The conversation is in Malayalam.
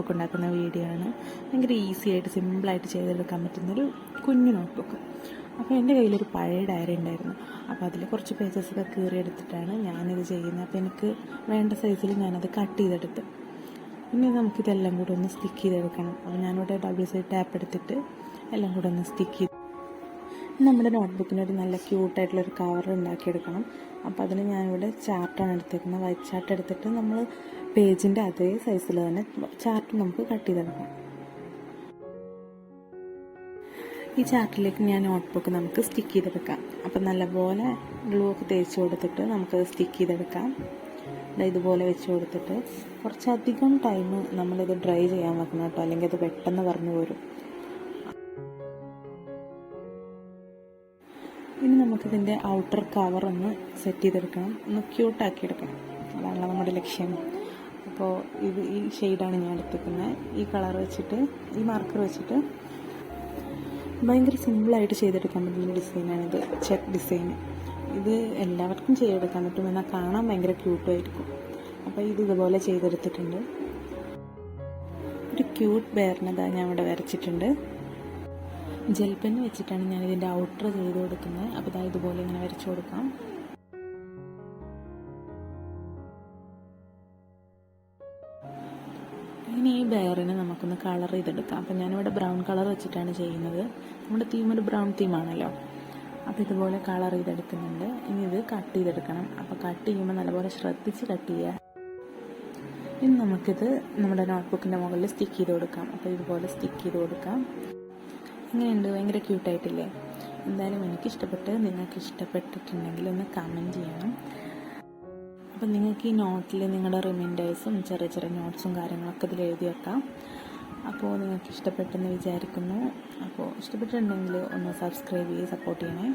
നോട്ട്ബുക്ക് ഉണ്ടാക്കുന്ന വീഡിയോ ആണ് ഭയങ്കര ഈസി ആയിട്ട് സിമ്പിളായിട്ട് ചെയ്തെടുക്കാൻ പറ്റുന്നൊരു കുഞ്ഞു നോട്ട്ബുക്ക്. അപ്പോൾ എന്റെ കയ്യിലൊരു പഴയ ഡയറി ഉണ്ടായിരുന്നു. അപ്പോൾ അതിൽ കുറച്ച് പേജസൊക്കെ കീറിയെടുത്തിട്ടാണ് ഞാനിത് ചെയ്യുന്നത്. അപ്പോൾ എനിക്ക് വേണ്ട സൈസിൽ ഞാനത് കട്ട് ചെയ്തെടുത്ത്. ഇനി നമുക്കിതെല്ലാം കൂടെ ഒന്ന് സ്റ്റിക്ക് ചെയ്തെടുക്കണം. അപ്പോൾ ഞാനിവിടെ ഡബിൾ സൈഡ് ടാപ്പ് എടുത്തിട്ട് എല്ലാം കൂടെ ഒന്ന് സ്റ്റിക്ക് ചെയ്ത് നമ്മുടെ നോട്ട്ബുക്കിന് ഒരു നല്ല ക്യൂട്ടായിട്ടുള്ളൊരു കവർ ഉണ്ടാക്കിയെടുക്കണം. അപ്പോൾ അതിന് ഞാനിവിടെ ചാർട്ടാണ് എടുത്തേക്കുന്നത്. വൈറ്റ് ചാർട്ട് എടുത്തിട്ട് നമ്മൾ പേജിന്റെ അതേ സൈസിൽ തന്നെ ചാർട്ട് നമുക്ക് കട്ട് ചെയ്തെടുക്കാം. ഈ ചാർട്ടിലേക്ക് ഞാൻ നോട്ട്ബുക്ക് നമുക്ക് സ്റ്റിക്ക് ചെയ്തെടുക്കാം. അപ്പം നല്ലപോലെ ഗ്ലൂ ഒക്കെ തേച്ച് കൊടുത്തിട്ട് നമുക്ക് സ്റ്റിക്ക് ചെയ്തെടുക്കാം. ഇതുപോലെ വെച്ച് കൊടുത്തിട്ട് കുറച്ചധികം ടൈം നമ്മളിത് ഡ്രൈ ചെയ്യാൻ വെക്കണം കേട്ടോ. അല്ലെങ്കിൽ അത് പെട്ടെന്ന് പറഞ്ഞു പോരും ഇനി നമുക്കിതിന്റെ ഔട്ടർ കവർ ഒന്ന് സെറ്റ് ചെയ്തെടുക്കണം. ഒന്ന് ക്യൂട്ടാക്കി എടുക്കണം അതാണ് നമ്മുടെ ലക്ഷ്യം. അപ്പോൾ ഇത് ഈ ഷെയ്ഡാണ് ഞാൻ എടുത്തിരിക്കുന്നത് ഈ കളർ വെച്ചിട്ട് ഈ മാർക്കർ വെച്ചിട്ട് ഭയങ്കര സിമ്പിളായിട്ട് ചെയ്തെടുക്കാൻ പറ്റുന്ന ഡിസൈനാണിത് ചെക്ക് ഡിസൈൻ ഇത് എല്ലാവർക്കും ചെയ്തെടുക്കാൻ പറ്റും. എന്നാൽ കാണാൻ ഭയങ്കര ക്യൂട്ടായിരിക്കും അപ്പോൾ ഇത് ഇതുപോലെ ചെയ്തെടുത്തിട്ടുണ്ട്. ഒരു ക്യൂട്ട് ബെയറിനതാ ഞാൻ ഇവിടെ വരച്ചിട്ടുണ്ട്. ജെൽ വെച്ചിട്ടാണ് ഞാൻ ഇതിന്റെ ഔട്ടർ ചെയ്ത് കൊടുക്കുന്നത്. അപ്പോൾ ഇതാ ഇതുപോലെ ഇങ്ങനെ വരച്ചു കൊടുക്കാം. ഇനി ഈ ബെയറിനെ നമുക്കൊന്ന് കളർ ചെയ്തെടുക്കാം. അപ്പം ഞാനിവിടെ ബ്രൗൺ കളർ വെച്ചിട്ടാണ് ചെയ്യുന്നത്. നമ്മുടെ തീം ഒരു ബ്രൗൺ തീമാണല്ലോ അപ്പോൾ ഇതുപോലെ കളർ ചെയ്തെടുക്കുന്നുണ്ട്. ഇനി ഇത് കട്ട് ചെയ്തെടുക്കണം. അപ്പോൾ കട്ട് ചെയ്യുമ്പോൾ നല്ലപോലെ ശ്രദ്ധിച്ച് കട്ട് ചെയ്യുക. ഇനി നമുക്കിത് നമ്മുടെ നോട്ട്ബുക്കിന്റെ മുകളിൽ സ്റ്റിക്ക് ചെയ്ത് കൊടുക്കാം. അപ്പോൾ ഇതുപോലെ സ്റ്റിക്ക് ചെയ്ത് കൊടുക്കാം. എങ്ങനെയുണ്ട് ഭയങ്കര ക്യൂട്ടായിട്ടില്ലേ എന്തായാലും എനിക്കിഷ്ടപ്പെട്ട് നിങ്ങൾക്ക് ഇഷ്ടപ്പെട്ടിട്ടുണ്ടെങ്കിൽ ഒന്ന് കമന്റ് ചെയ്യണം. അപ്പം നിങ്ങൾക്ക് ഈ നോട്ടിൽ നിങ്ങളുടെ റിമൈൻഡേഴ്സും ചെറിയ ചെറിയ നോട്ട്സും കാര്യങ്ങളൊക്കെ ഇതിൽ എഴുതി വെക്കാം. അപ്പോൾ നിങ്ങൾക്ക് ഇഷ്ടപ്പെട്ടെന്ന് വിചാരിക്കുന്നു. അപ്പോൾ ഇഷ്ടപ്പെട്ടിട്ടുണ്ടെങ്കിൽ ഒന്ന് സബ്സ്ക്രൈബ് ചെയ്ത് സപ്പോർട്ട് ചെയ്യണേ.